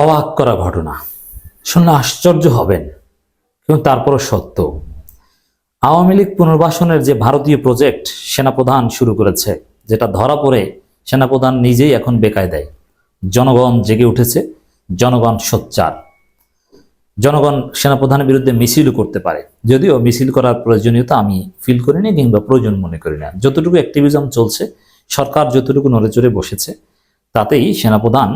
অবাক করা ঘটনা। শুনলে আশ্চর্য হবেন, কিন্তু তারপরও সত্য। আওয়ামী লীগ পুনর্বাসনের যে ভারতীয় প্রজেক্ট সেনাপ্রধান শুরু করেছে, যেটা ধরা পড়ে সেনাপ্রধান নিজেই এখন বেকায় দেয় জনগণ জেগে উঠেছে, জনগণ সোচ্চার। জনগণ সেনাপ্রধানের বিরুদ্ধে মিছিলও করতে পারে। যদিও মিছিল করার প্রয়োজনীয়তা আমি ফিল করি না কিংবা প্রয়োজন মনে করি না। যতটুকু অ্যাক্টিভিজম চলছে, সরকার যতটুকু নড়েচড়ে বসেছে, তাতেই সেনাপ্রধান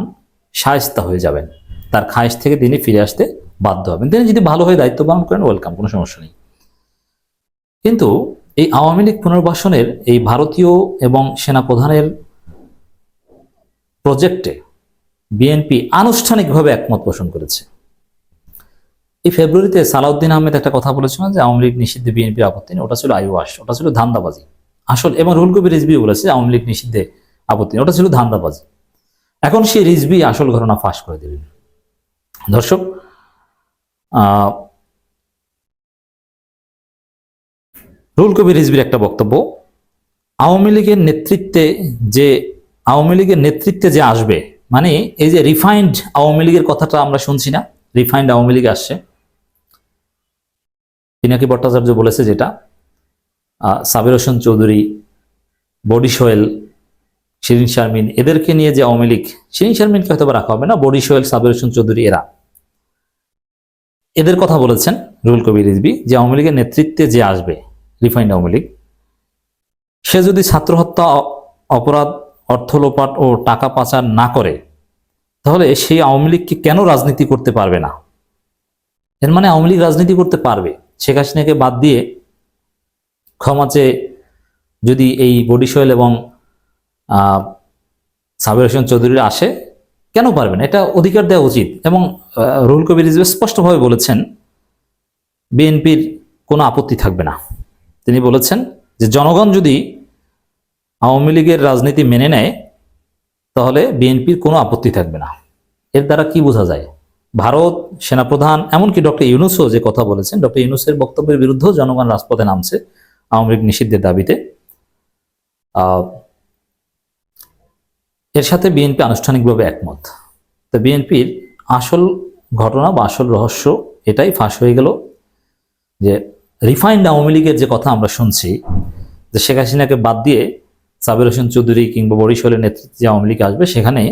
সায়স্তা হয়ে যাবেন। তার খায়েশ থেকে তিনি ফিরে আসতে বাধ্য হবেন। তিনি যদি ভালো হয়ে দায়িত্ব পালন করেন ওয়েলকাম কোনো সমস্যা নেই। কিন্তু এই আওয়ামী লীগ পুনর্বাসনের এই ভারতীয় এবং সেনাপ্রধানের প্রজেক্টে বিএনপি আনুষ্ঠানিকভাবে একমত পোষণ করেছে। এই ফেব্রুয়ারিতে সালাউদ্দিন আহমেদ একটা কথা বলেছিলেন যে আওয়ামী লীগ নিষিদ্ধে বিএনপির আপত্তি নেই, ওটা ছিল আইওয়াস ওটা ছিল ধান্দাবাজি। আসল, এবং রুল কবির রিজবিও বলেছে আওয়ামী লীগ নিষিদ্ধে আপত্তি ওটা ছিল ধান্দাবাজি। এখন সে রিজবি আসল ঘটনা ফাঁস করে দিলেন। দর্শক রুল কবির রিজবির একটা বক্তব্য, আওয়ামী লীগের নেতৃত্বে যে, আওয়ামী লীগের নেতৃত্বে যে আসবে মানে এই যে রিফাইন্ড আওয়ামী লীগের কথাটা আমরা শুনছি না রিফাইন্ড আওয়ামী লীগ আসছে। পিনাকি ভট্টাচার্য বলেছে যেটা সাবির হোসেন চৌধুরী, বডি সোয়েল শিরিন শারমিন, এদেরকে নিয়ে যে আওয়ামী লীগ, শিরিন শারমিনকে হয়তো রাখা হবে না, বডি সোহেল, সাবির হোসেন চৌধুরী, এরা। এদের কথা বলেছেন রুল কবির রিজবি যে আওয়ামী লীগের নেতৃত্বে যে আসবে রিফাইন্ড আওয়ামী লীগ, সে যদি ছাত্র হত্যা অপরাধ, অর্থ লোপাট ও টাকা পাচার না করে, তাহলে সেই আওয়ামী লীগকে কেন রাজনীতি করতে পারবে না? এর মানে আওয়ামী লীগ রাজনীতি করতে পারবে। শেখ হাসিনাকে বাদ দিয়ে ক্ষমা চেয়ে যদি এই বডি সোহেল এবং সাবির হোসেন চৌধুরীর আসে, কেন পারবেন এটা অধিকার দেওয়া উচিত এবং রুহুল কবির রিজভী স্পষ্টভাবে বলেছেন, বিএনপির কোনো আপত্তি থাকবে না। তিনি বলেছেন যে, জনগণ যদি আওয়ামী লীগের রাজনীতি মেনে নেয়, তাহলে বিএনপির কোনো আপত্তি থাকবে না। এর দ্বারা কি বোঝা যায়? ভারত, সেনাপ্রধান, এমনকি ডক্টর ইউনুসও যে কথা বলেছেন, ডক্টর ইউনুসের বক্তব্যের বিরুদ্ধেও জনগণ রাজপথে নামছে আওয়ামী লীগ নিষিদ্ধের দাবিতে। এর সাথে বিএনপি আনুষ্ঠানিকভাবে একমত। তো বিএনপির আসল ঘটনা বা আসল রহস্য এটাই ফাঁস হয়ে গেল যে রিফাইন্ড আওয়ামী লীগের যে কথা আমরা শুনছি, যে শেখ হাসিনাকে বাদ দিয়ে সাবির হোসেন চৌধুরী কিংবা বরিশালের নেতৃত্বে যে আওয়ামী লীগ আসবে, সেখানে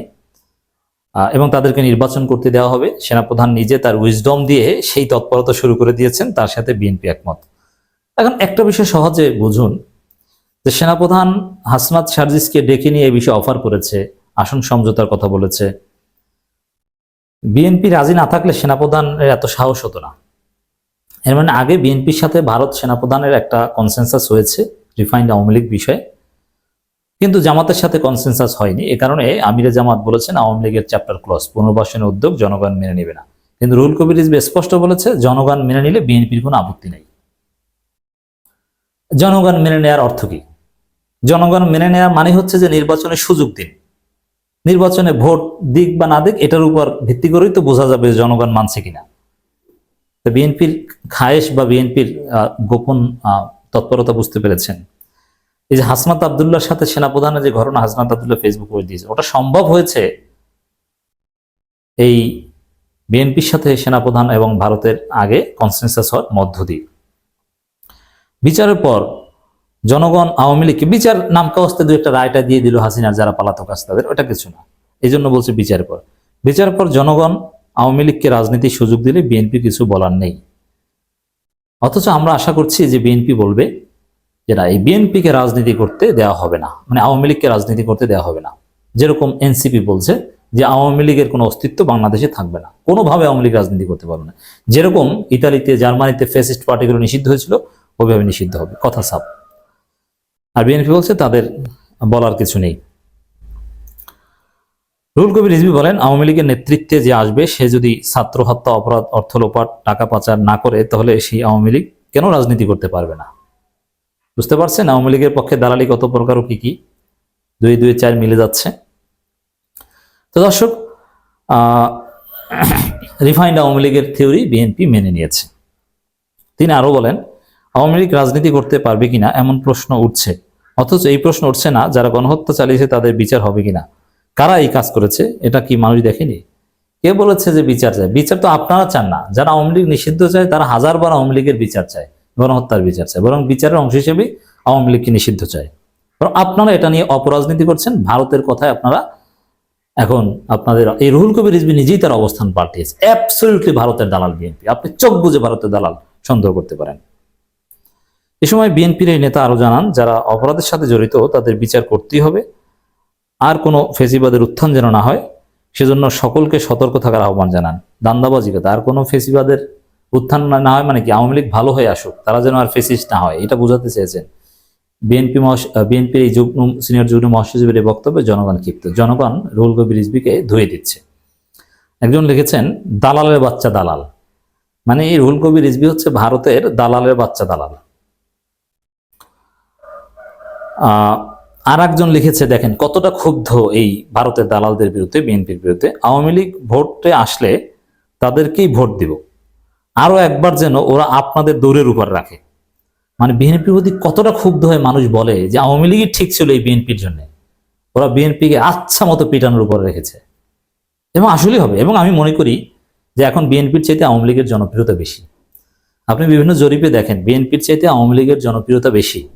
এবং তাদেরকে নির্বাচন করতে দেওয়া হবে। সেনাপ্রধান নিজে তার উইজডম দিয়ে সেই তৎপরতা শুরু করে দিয়েছেন, তার সাথে বিএনপি একমত। এখন একটা বিষয় সহজে বুঝুন যে সেনাপ্রধান হাসনাত সার্জিসকে ডেকে নিয়ে এই বিষয়ে অফার করেছে, আসন সমঝোতার কথা বলেছে। বিএনপি রাজি না থাকলে সেনাপ্রধানের এত সাহস হতো না। এর মানে আগে বিএনপির সাথে ভারত সেনাপ্রধানের একটা কনসেনসাস হয়েছে রিফাইন্ড আওয়ামী লীগ বিষয়ে। কিন্তু জামাতের সাথে কনসেনসাস হয়নি। এ কারণে আমিরে জামাত বলেছেন আওয়ামী লীগের চ্যাপ্টার ক্লস পুনর্বাসনের উদ্যোগ জনগণ মেনে নেবে না। কিন্তু রুল কবির রিজভী স্পষ্ট বলেছে, জনগণ মেনে নিলে বিএনপির কোনো আপত্তি নেই। জনগণ মেনে নেওয়ার অর্থ কি? জনগণ মেনে নেওয়ার মানে হচ্ছে যে নির্বাচনের সুযোগ দিন। নির্বাচনে ভোট দিক বা না দিক, এটার উপর ভিত্তি করেই তো বোঝা যাবে জনগণ মানছে কিনা। তো বিএনপির খায়েশ বা বিএনপির গোপন তৎপরতা বুঝতে পেরেছেন। এই যে হাসনাত আবদুল্লাহর সাথে সেনাপ্রধানের যে ঘটনা হাসনাত আবদুল্লাহ ফেসবুক করে দিয়েছে, ওটা সম্ভব হয়েছে এই বিএনপির সাথে সেনাপ্রধান এবং ভারতের আগে কনসেনসাস হওয়ার মধ্য দিয়ে। বিচারের পর জনগণ আওয়ামী লীগকে বিচার নামকা অবস্থায় দু একটা রায়টা দিয়ে দিল হাসিনার যারা পালাতক আছে তাদের। ওটা কিছু না। এই জন্য বলছে বিচারের পর বিচারের পর জনগণ আওয়ামী লীগকে রাজনীতির সুযোগ দিলে বিএনপি কিছু বলার নেই। অথচ আমরা আশা করছি যে বিএনপি বলবে যে না, এই বিএনপিকে রাজনীতি করতে দেওয়া হবে না। মানে আওয়ামী লীগকে রাজনীতি করতে দেওয়া হবে না। যেরকম এনসিপি বলছে যে আওয়ামী লীগের কোনো অস্তিত্ব বাংলাদেশে থাকবে না। কোনোভাবে আওয়ামী লীগ রাজনীতি করতে পারবে না। যেরকম ইতালিতে, জার্মানিতে ফেসিস্ট পার্টিগুলো নিষিদ্ধ হয়েছিল, ওইভাবে নিষিদ্ধ হবে। কথা সাপ আর বিএনপি বলছে তাদের বলার কিছু নেই। রুল কবির রিজভি বলেন, আওয়ামী লীগের নেতৃত্বে যে আসবে, সে যদি ছাত্র হত্যা, অপরাধ, অর্থ লোপাট, টাকা পাচার না করে, তাহলে সেই আওয়ামী লীগ কেন রাজনীতি করতে পারবে না? বুঝতে পারছেন? আওয়ামী লীগের পক্ষে দালালি কত প্রকার কি কি? দুই দুই, চার মিলে যাচ্ছে। তো দর্শক রিফাইন্ড আওয়ামী লীগের থিওরি বিএনপি মেনে নিয়েছে। তিনি আরও বলেন আওয়ামী লীগ রাজনীতি করতে পারবে কিনা এমন প্রশ্ন উঠছে। অথচ এই প্রশ্ন উঠছে না, যারা গণহত্যা চালিয়েছে তাদের বিচার হবে কিনা। কারা এই কাজ করেছে, এটা কি মানুষ দেখেনি? কে বলেছে যে বিচার চায়? বিচার তো আপনারা চান না। যারা আওয়ামী লীগ নিষিদ্ধ চায়, তারা হাজারবার আওয়ামী লীগের বিচার চায়, গণহত্যার বিচার চায়। বরং বিচারের অংশ হিসেবে আওয়ামী লীগকে নিষিদ্ধ চায়। বরং আপনারা এটা নিয়ে অপরাজনীতি করছেন। ভারতের কথায় আপনারা এখন আপনাদের এই রুহুল কবির রিজভি নিজেই তার অবস্থান পাল্টিয়েছে। অ্যাবসলিউটলি ভারতের দালাল বিএনপি। আপনি চোখ বুঝে ভারতের দালাল সন্দেহ করতে পারেন। এ সময় বিএনপির এই নেতা আরও জানান, যারা অপরাধের সাথে জড়িত তাদের বিচার করতেই হবে। আর কোনো ফেসিবাদের উত্থান যেন না হয়, সেজন্য সকলকে সতর্ক থাকার আহ্বান জানান। দান্দাবাজি কথা, আর কোনো ফেসিবাদের উত্থান না হয় মানে কি আওয়ামী লীগ ভালো হয়ে আসুক, তারা যেন আর ফেসিস না হয়, এটা বোঝাতে চেয়েছেন। বিএনপি বিএনপির এই যুগ্ম সিনিয়র যুগ্ম মহাসচিবের এই বক্তব্যে জনগণ ক্ষিপ্ত। জনগণ রুহুল কবির রিজবিকে ধুয়ে দিচ্ছে। একজন লিখেছেন, দালালের বাচ্চা দালাল। মানে এই রুহুল কবির রিজবি হচ্ছে ভারতের দালালের বাচ্চা দালাল। আর একজন লিখেছে, দেখেন, কতটা ক্ষুব্ধ এই ভারতের দালালদের বিরুদ্ধে, বিএনপির বিরুদ্ধে। আওয়ামী লীগ ভোটে আসলে তাদেরকেই ভোট দিব। আরও একবার যেন ওরা আপনাদের দৌড়ের উপর রাখে। মানে বিএনপির প্রতি কতটা ক্ষুব্ধ হয়ে মানুষ বলে যে আওয়ামী লীগই ঠিক ছিল এই বিএনপির জন্য। ওরা বিএনপিকে আচ্ছা মতো পিটানোর উপর রেখেছে। এবং আসলেই হবে। এবং আমি মনে করি যে এখন বিএনপির চাইতে আওয়ামী লীগের জনপ্রিয়তা বেশি। আপনি বিভিন্ন জরিপে দেখেন, বিএনপির চাইতে আওয়ামী লীগের জনপ্রিয়তা বেশি।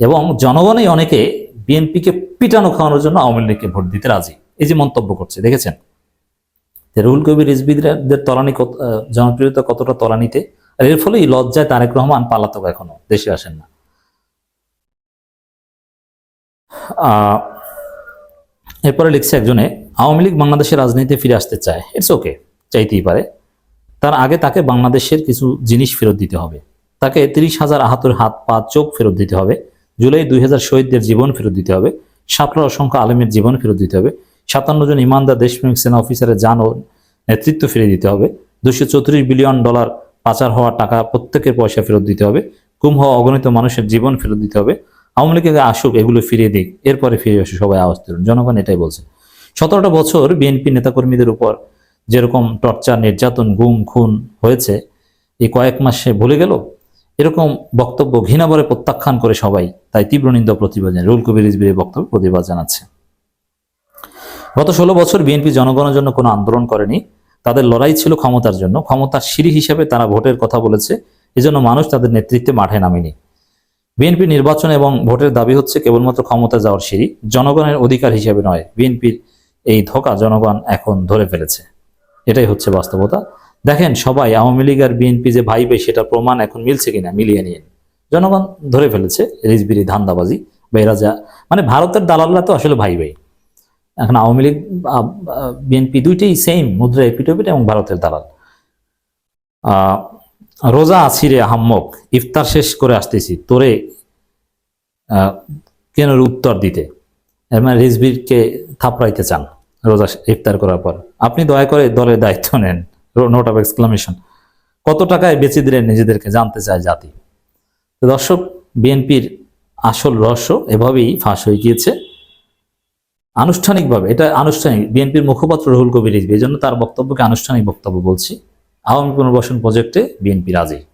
এবং জনগণই অনেকে বিএনপিকে পিটানো খাওয়ানোর জন্য আওয়ামী লীগকে ভোট দিতে রাজি। এই যে মন্তব্য করছে, দেখেছেন? রুহুল কবির রিজবিদের তলানি জনপ্রিয়তা কতটা তলানিতে? আর এর ফলে লজ্জায় তারেক রহমান পালাতক এখনও, দেশে আসেন না। এরপরে লিখছে একজনে, আওয়ামী লীগ বাংলাদেশের রাজনীতিতে ফিরে আসতে চায়। ইটস ওকে চাইতেই পারে। তার আগে তাকে বাংলাদেশের কিছু জিনিস ফেরত দিতে হবে। তাকে তিরিশ হাজার আহাত্তর হাত পা চোখ ফেরত দিতে হবে। জুলাই দুই হাজার শহীদদের জীবন ফেরত দিতে হবে। শাপলা অসংখ্য আলেমের জীবন ফেরত দিতে হবে। সাতান্ন জন ইমানদার দেশপ্রেমিক সেনা অফিসারের যান ও নেতৃত্ব ফিরে দিতে হবে। দুশো চৌত্রিশ বিলিয়ন ডলার পাচার হওয়া টাকা প্রত্যেকের পয়সা ফেরত দিতে হবে। গুম হওয়া অগণিত মানুষের জীবন ফেরত দিতে হবে। আওয়ামী লীগ আগে আসুক, এগুলো ফিরিয়ে দিক। এরপরে ফিরে আসুক সবাই আওয়াজ তুলুন। জনগণ এটাই বলছে। সতেরোটা বছর বিএনপি নেতাকর্মীদের উপর যেরকম টর্চার, নির্যাতন, গুম, খুন হয়েছে, এই কয়েক মাসে ভুলে গেল? এরকম বক্তব্য ঘৃণাবরে প্রত্যাখ্যান করে সবাই, তাই তীব্র নিন্দা প্রতিবাদ জানায় রুল কবির রিজভির এই বক্তব্য প্রতিবাদ জানাচ্ছে। গত ষোলো বছর বিএনপি জনগণের জন্য কোনো আন্দোলন করেনি। তাদের লড়াই ছিল ক্ষমতার জন্য। ক্ষমতার সিঁড়ি হিসেবে তারা ভোটের কথা বলেছে। এজন্য মানুষ তাদের নেতৃত্বে মাঠে নামেনি। বিএনপি নির্বাচন এবং ভোটের দাবি হচ্ছে কেবলমাত্র ক্ষমতা যাওয়ার সিঁড়ি, জনগণের অধিকার হিসেবে নয়। বিএনপির এই ধোকা জনগণ এখন ধরে ফেলেছে। এটাই হচ্ছে বাস্তবতা। দেখেন সবাই আওয়ামী লীগ আর বিএনপি যে ভাই ভাই সেটা প্রমাণ এখন মিলছে কিনা? মিলিয়ে নিন জনগণ ধরে ফেলেছে, রিজবিরি ধান্দাবাজি বা মানে ভারতের দালালরা তো আসলে ভাই ভাই এখন আওয়ামী লীগ বিএনপি দুইটাই সেম মুদ্রা, এপিটোপিট এবং ভারতের দালাল। রোজা আছি রে আহাম্মক, ইফতার শেষ করে আসতেছি, তোরে কেন উত্তর দিতে? মানে রিজবিরকে থাপড়াইতে চান, রোজা ইফতার করার পর। আপনি দয়া করে দলের দায়িত্ব নেন। নোট অফ এক্সক্লামেশন কত টাকায় বেঁচে দিলেন নিজেদেরকে জানতে চায় জাতি? দর্শক, বিএনপির আসল রহস্য এভাবেই ফাঁস হয়ে গিয়েছে। আনুষ্ঠানিকভাবে, এটা আনুষ্ঠানিক, বিএনপির মুখপাত্র রহুল কবির রিজবি এই জন্য তার বক্তব্যকে আনুষ্ঠানিক বক্তব্য বলছি। আওয়ামী পুনর্বাসন প্রজেক্টে বিএনপি রাজি।